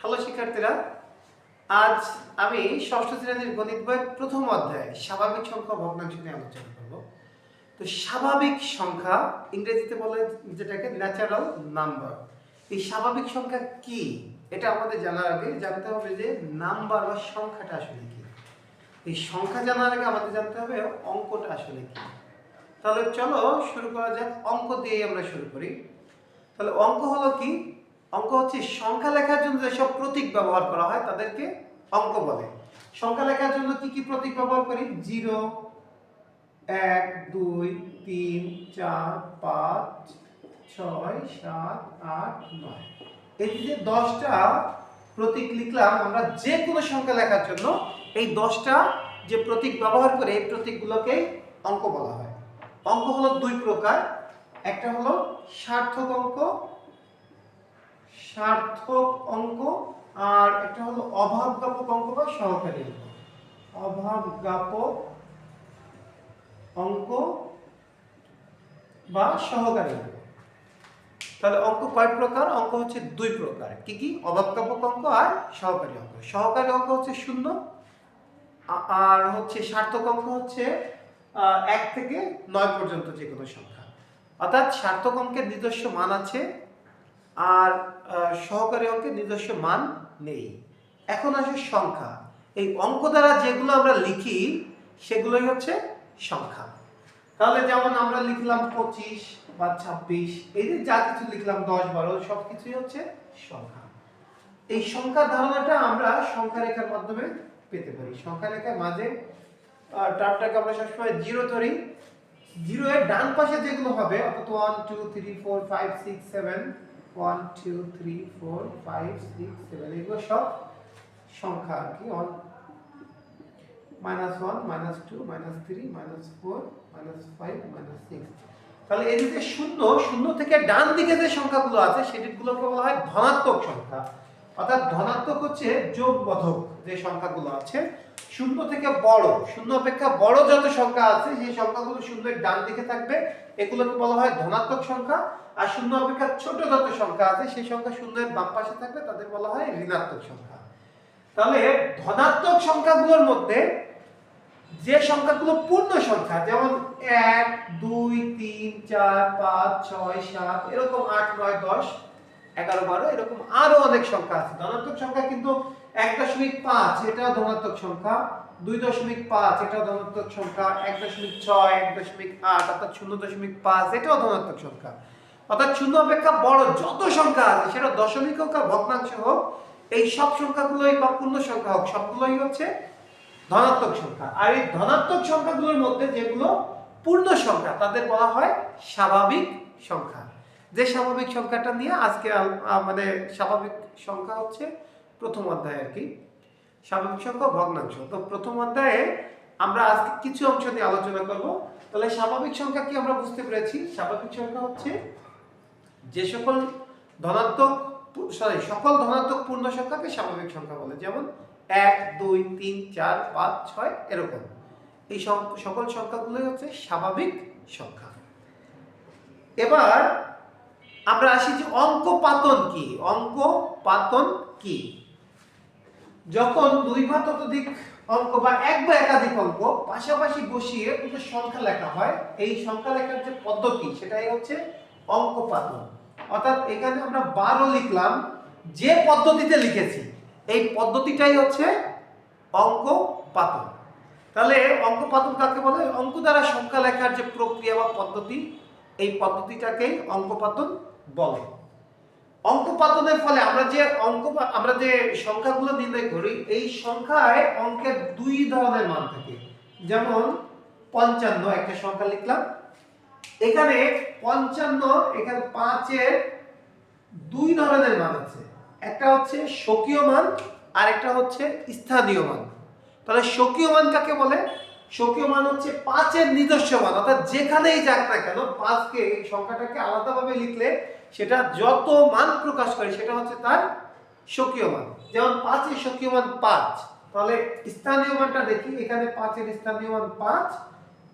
Hello, শিক্ষার্থীরা। আজ আমি ষষ্ঠ শ্রেণির গণিত বইয়ের প্রথম অধ্যায় স্বাভাবিক সংখ্যা ভগ্নাংশ নিয়ে আলোচনা করব। তো স্বাভাবিক সংখ্যা ইংরেজিতে বলে যেটাকে ন্যাচারাল নাম্বার এই স্বাভাবিক সংখ্যা কি? এটা আমাদের জানার আগে জানতে হবে যে নাম্বার বা সংখ্যাটা আসলে কি। এই সংখ্যা জানার আগে আমাদের জানতে হবে অঙ্কটা আসলে কি। তাহলে চলো শুরু করা যাক। অঙ্ক দিয়ে আমরা শুরু করি। তাহলে অঙ্ক হলো কি? অঙ্ক হচ্ছে সংখ্যা লেখার জন্য যেসব প্রতীক ব্যবহার করা হয়, তাদেরকে অঙ্ক বলে। সংখ্যা লেখার জন্য কি কি প্রতীক ব্যবহার করি? জিরো, এক, দুই, তিন, চার, পাঁচ, ছয়, সাত, আট, নয়। এই যে দশটা প্রতীক লিখলাম, আমরা যে কোনো সংখ্যা লেখার জন্য এই দশটা যে প্রতীক ব্যবহার করে এই প্রতীকগুলোকে অঙ্ক বলা হয়। অঙ্ক হলো দুই প্রকার। একটা হলো সার্থক অঙ্ক সার্থক অঙ্ক আর একটা হলো অভাবজ্ঞাপক অঙ্ক বা সহকারী অঙ্ক। অভাবজ্ঞাপক অঙ্ক বা সহকারী অঙ্ক। তাহলে অঙ্ক কয় প্রকার? অঙ্ক হচ্ছে দুই প্রকার। কি কি? অভাবজ্ঞাপক অঙ্ক আর সহকারী অঙ্ক। সহকারী অঙ্ক হচ্ছে শূন্য আর হচ্ছে সার্থক অঙ্ক হচ্ছে এক থেকে নয় পর্যন্ত যে কোনো সংখ্যা। অর্থাৎ সার্থক অঙ্কের নিজস্ব মান আছে আর সহকারী অঙ্কের নিজস্ব মান নেই। এখন আসে সংখ্যা। এই অঙ্ক দ্বারা যেগুলো আমরা লিখি, সেগুলোই হচ্ছে সংখ্যা। তাহলে যেমন আমরা লিখলাম পঁচিশ বা ছাব্বিশ, এই যে যা কিছু লিখলাম দশ, বারো, সব কিছুই হচ্ছে সংখ্যা। এই সংখ্যা ধারণাটা আমরা সংখ্যা রেখার মাধ্যমে পেতে পারি। সংখ্যা রেখার মাঝে টার্মটাকে আমরা সবসময় জিরো ধরি। জিরো এর ডান পাশে যেগুলো হবে, অর্থাৎ one two three four five six seven one two three four five six seven এগুলো সব সংখ্যা আর কি one minus one minus two minus three minus four minus five minus six তাহলে এই যে শূন্য শূন্য থেকে ডান দিকে যে সংখ্যাগুলো আছে সেটিগুলোকে বলা হয় ধনাত্মক সংখ্যা। অর্থাৎ ধনাত্মক হচ্ছে যোগ বোধক যে সংখ্যাগুলো আছে শূন্য থেকে বড়, শূন্য অপেক্ষা বড় যত সংখ্যা আছে, সেই সংখ্যাগুলো শূন্যের ডান দিকে থাকবে। এগুলোকে বলা হয় ধনাত্মক সংখ্যা। আর শূন্য অপেক্ষা ছোট যত সংখ্যা আছে, সেই সংখ্যা শূন্যের বাম পাশে থাকবে, তাদের বলা হয় ঋণাত্মক সংখ্যা। তাহলে ধনাত্মক সংখ্যাগুলোর মধ্যে যে সংখ্যাগুলো পূর্ণ সংখ্যা, যেমন এক, দুই, তিন, চার, পাঁচ, ছয়, সাত, এরকম আট, নয়, দশ, এগারো, বারো, এরকম আরও অনেক সংখ্যা আছে। ধনাত্মক সংখ্যা কিন্তু এক দশমিক পাঁচ, এটাও ধনাত্মক সংখ্যা। দুই দশমিক পাঁচ, এটাও ধনাত্মক সংখ্যা। এক দশমিক ছয়, এক দশমিক আট, অর্থাৎ শূন্য দশমিক পাঁচ, এটাও ধনাত্মক সংখ্যা। অর্থাৎ শূন্য অপেক্ষা বড় যত সংখ্যা আছে, সেটা দশমিক হোক আর ভগ্নাংশ হোক, এই সব সংখ্যাগুলোই বা পূর্ণ সংখ্যা হোক, সবগুলোই হচ্ছে ধনাত্মক সংখ্যা। আর এই ধনাত্মক সংখ্যাগুলোর মধ্যে যেগুলো পূর্ণ সংখ্যা, তাদের বলা হয় স্বাভাবিক সংখ্যা। যে স্বাভাবিক সংখ্যাটা নিয়ে আজকে মানে স্বাভাবিক সংখ্যা হচ্ছে প্রথম অধ্যায় আর কি। স্বাভাবিক সংখ্যা ভগ্নাংশ। তো প্রথম অধ্যায়ে আমরা আজকে কিছু অংশ নিয়ে আলোচনা করব। তাহলে স্বাভাবিক সংখ্যা কি আমরা বুঝতে পেরেছি? স্বাভাবিক সংখ্যা হচ্ছে যে সকল ধনাত্মক সরি সকল ধনাত্মক পূর্ণ সংখ্যাকে স্বাভাবিক সংখ্যা বলে। যেমন এক, দুই, তিন, চার, পাঁচ, ছয়, এরকম। এই সকল সংখ্যাগুলোই হচ্ছে স্বাভাবিক সংখ্যা। এবার আমরা আসি যে অঙ্ক পাতন কি? অঙ্ক পাতন কি? যখন দুই বা ততোধিক অঙ্ক বা এক বা একাধিক অঙ্ক পাশাপাশি বসিয়ে দুটো সংখ্যা লেখা হয়, এই সংখ্যা লেখার যে পদ্ধতি সেটাই হচ্ছে অঙ্ক পাতন অর্থাৎ এখানে আমরা বারো লিখলাম, যে পদ্ধতিতে লিখেছি, এই পদ্ধতিটাই হচ্ছে অঙ্ক পাতন তাহলে অঙ্ক পাতন কাকে বলে? অঙ্ক দ্বারা সংখ্যা লেখার যে প্রক্রিয়া বা পদ্ধতি, এই পদ্ধতিটাকেই অঙ্ক পাতন বলে। অঙ্ক পাতনের ফলে আমরা যে অঙ্ক আমরা যে সংখ্যাগুলো নির্ণয় করি, এই সংখ্যায় অঙ্কের দুই ধরনের মান থাকে। যেমন পঞ্চান্ন একটা সংখ্যা লিখলাম। এখানে পঞ্চান্ন, এখানে পাঁচের দুই ধরনের মান আছে। একটা হচ্ছে স্বকীয় মান আর একটা হচ্ছে স্থানীয় মান। তাহলে স্বকীয় মান কাকে বলে? স্বকীয় মান হচ্ছে পাঁচের নিজস্ব মান, অর্থাৎ যেখানেই যাক না কেন, পাঁচকে এই সংখ্যাটাকে আলাদাভাবে লিখলে সেটা যত মান প্রকাশ করে সেটা হচ্ছে তার স্বকীয় মান। যেমন পাঁচের স্বকীয় মান পাঁচ, তাহলে স্থানীয় মানটা দেখি, এখানে পাঁচের স্থানীয় মান পাঁচ,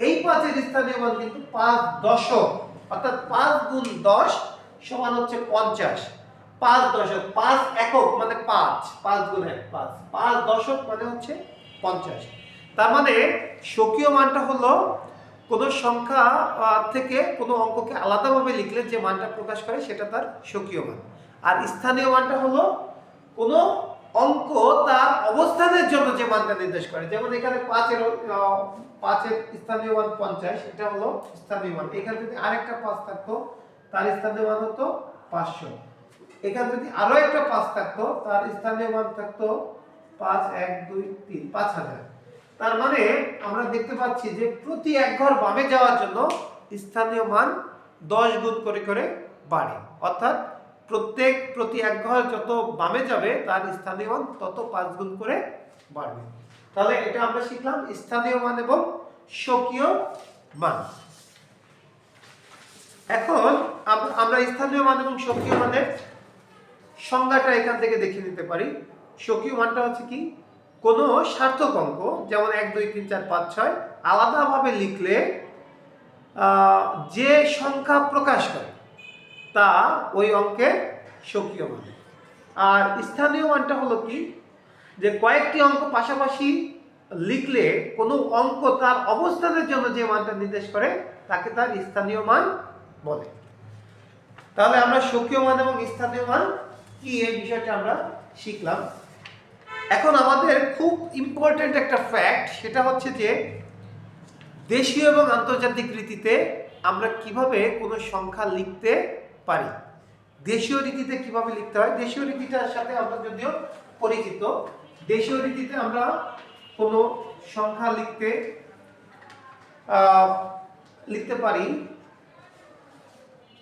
এই পাঁচের স্থানীয় মান কিন্তু পাঁচ দশক, অর্থাৎ পাঁচ গুণ দশ সমান হচ্ছে পঞ্চাশ। পাঁচ দশক, পাঁচ একক মানে পাঁচ পাঁচ গুণ এক, পাঁচ। পাঁচ দশক মানে হচ্ছে পঞ্চাশ। তার মানে স্বকীয় মানটা হলো কোনো সংখ্যা থেকে কোনো অঙ্ককে আলাদাভাবে লিখলে যে মানটা প্রকাশ করে সেটা তার স্বকীয় মান। আর স্থানীয় মানটা হলো কোনো অঙ্ক তার অবস্থানের জন্য যে মানটা নির্দেশ করে। যেমন এখানে পাঁচের পাঁচের স্থানীয় মান পঞ্চাশ, এটা হলো স্থানীয় মান। এখানে যদি আরেকটা পাঁচ থাকতো, তার স্থানীয় মান হতো পাঁচশো। এখানে যদি আরও একটা পাঁচ থাকতো, তার স্থানীয় মান থাকতো পাঁচ, এক, দুই, তিন, পাঁচ হাজার। তার মানে আমরা দেখতে পাচ্ছি যে প্রতি এক ঘর বামে যাওয়ার জন্য স্থানীয় মান দশ গুণ করে করে বাড়ে। অর্থাৎ প্রত্যেক, প্রতি এক ঘর যত বামে যাবে, তার স্থানীয় মান তত পাঁচ গুণ করে বাড়বে। তাহলে এটা আমরা শিখলাম স্থানীয় মান এবং স্বকীয় মান। এখন আমরা স্থানীয় মান এবং স্বকীয় মানের সংজ্ঞাটা এখান থেকে দেখে নিতে পারি। স্বকীয় মানটা হচ্ছে কি? কোনো সার্থক অঙ্ক, যেমন এক, দুই, তিন, চার, পাঁচ, ছয়, আলাদাভাবে লিখলে যে সংখ্যা প্রকাশ করে, তা ওই অঙ্কে স্বকীয় মান আর স্থানীয় মানটা হলো কি? যে কয়েকটি অঙ্ক পাশাপাশি লিখলে কোনো অঙ্ক তার অবস্থানের জন্য যে মানটা নির্দেশ করে, তাকে তার স্থানীয় মান বলে। তাহলে আমরা স্বকীয় মান এবং স্থানীয় মান কি? এই বিষয়টা আমরা শিখলাম। এখন আমাদের খুব ইম্পর্টেন্ট একটা ফ্যাক্ট সেটা হচ্ছে যে দেশীয় এবং আন্তর্জাতিক রীতিতে আমরা কীভাবে কোনো সংখ্যা লিখতে পারি? দেশীয় রীতিতে কীভাবে লিখতে হয়? দেশীয় রীতিটার সাথে আমরা যদিও পরিচিত, দেশীয় রীতিতে আমরা কোনো সংখ্যা লিখতে লিখতে পারি।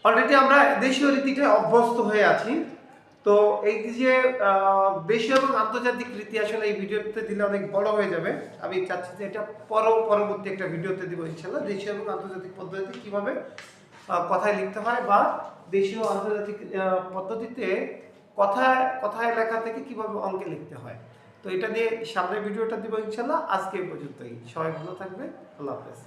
অলরেডি আমরা দেশীয় রীতিতে অভ্যস্ত হয়ে আছি। তো এই যে দেশীয় এবং আন্তর্জাতিক রীতি আসলে এই ভিডিওতে দিলে অনেক বড় হয়ে যাবে। আমি চাচ্ছি যে এটা পর পরবর্তী একটা ভিডিওতে দিব ইনশাল্লাহ দেশীয় এবং আন্তর্জাতিক পদ্ধতিতে কীভাবে কথায় লিখতে হয় বা দেশীয় আন্তর্জাতিক পদ্ধতিতে কথায় কথায় লেখা থেকে কীভাবে অঙ্কে লিখতে হয়। তো এটা নিয়ে সামনের ভিডিওটা দিব ইনশাল্লাহ। আজকে পর্যন্তই। সবাই ভালো থাকবে আল্লাহ হাফেজ।